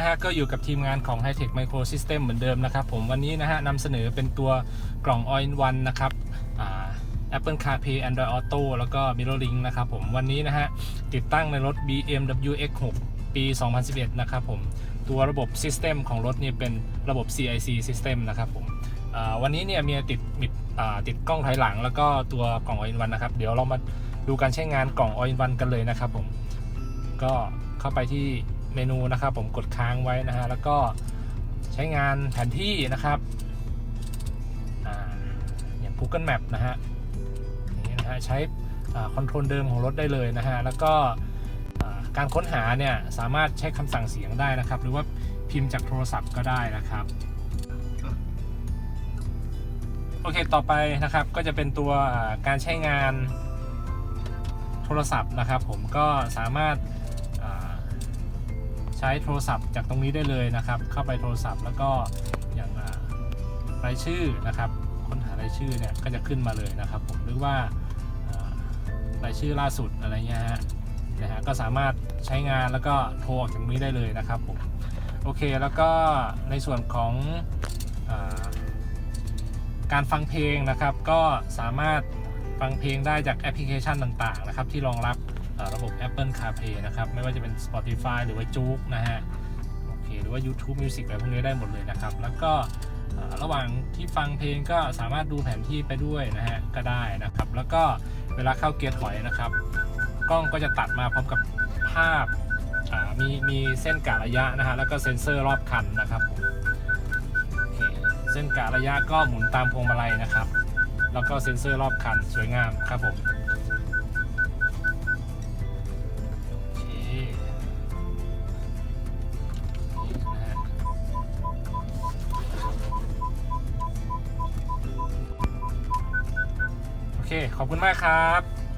นะฮะก็อยู่กับทีมงานของ Hightech Micro System เหมือนเดิมนะครับผมวันนี้นะฮะนำเสนอเป็นตัวกล่อง All in One นะครับ Apple CarPlay Android Auto แล้วก็ MirrorLink นะครับผมวันนี้นะฮะติดตั้งในรถ BMW X6 ปี 2011 นะครับผมตัวระบบ System ของรถนี่เป็นระบบ CIC System นะครับผมวันนี้เนี่ยมีติดมิดติดกล้องถอยหลัง แล้วก็ตัวกล่อง All in One นะครับ เดี๋ยวเรามาดูการใช้งานกล่อง All in One กันเลยนะครับผมก็ เข้าไปที่เมนูนะครับผมกดค้างไว้นะฮะแล้วก็ใช้งานแผนที่นะครับอย่าง Google Map นะฮะนี่นะฮะใช้คอนโทรลเดิมของรถได้เลยนะฮะแล้วก็การค้นหาเนี่ยสามารถใช้คำสั่งเสียงได้นะครับ หรือว่าพิมพ์จากโทรศัพท์ก็ได้นะครับโอเค ต่อไปนะครับ ก็จะเป็นตัวการใช้งานโทรศัพท์นะครับ ผมก็สามารถ ใช้โทรศัพท์จากตรงนี้ได้เลยนะครับ เข้าไปโทรศัพท์แล้วก็อย่างรายชื่อนะครับค้นหารายชื่อเนี่ยก็จะขึ้นมาเลยนะครับ ผมหรือว่ารายชื่อล่าสุดอะไรเงี้ยฮะนะฮะก็สามารถใช้งานแล้วก็โทรออกจากนี้ได้เลยนะครับผมโอเคแล้วก็ในส่วนของอการฟังเพลงนะครับ ก็สามารถฟังเพลงได้จากแอปพลิเคชันต่างๆนะครับ ที่รองรับ ระบบ Apple CarPlay นะครับ ไม่ว่าจะเป็น Spotify หรือว่าจู๊กนะฮะโอเคหรือว่า YouTube Music อะไรพวกนี้ได้หมดเลยนะครับ แล้วก็ระหว่างที่ฟังเพลงก็สามารถดูแผนที่ไปด้วยนะฮะก็ได้นะครับ แล้วก็เวลาเข้าเกียร์ถอยนะครับ กล้องก็จะตัดมาพร้อมกับภาพมีมีเส้นกะระยะนะฮะแล้วก็เซ็นเซอร์รอบคันนะครับเคเส้นกะระยะก็หมุนตามพวงมาลัยนะครับ แล้วก็เซ็นเซอร์รอบคันสวยงามครับผม เคขอบคุณมากครับ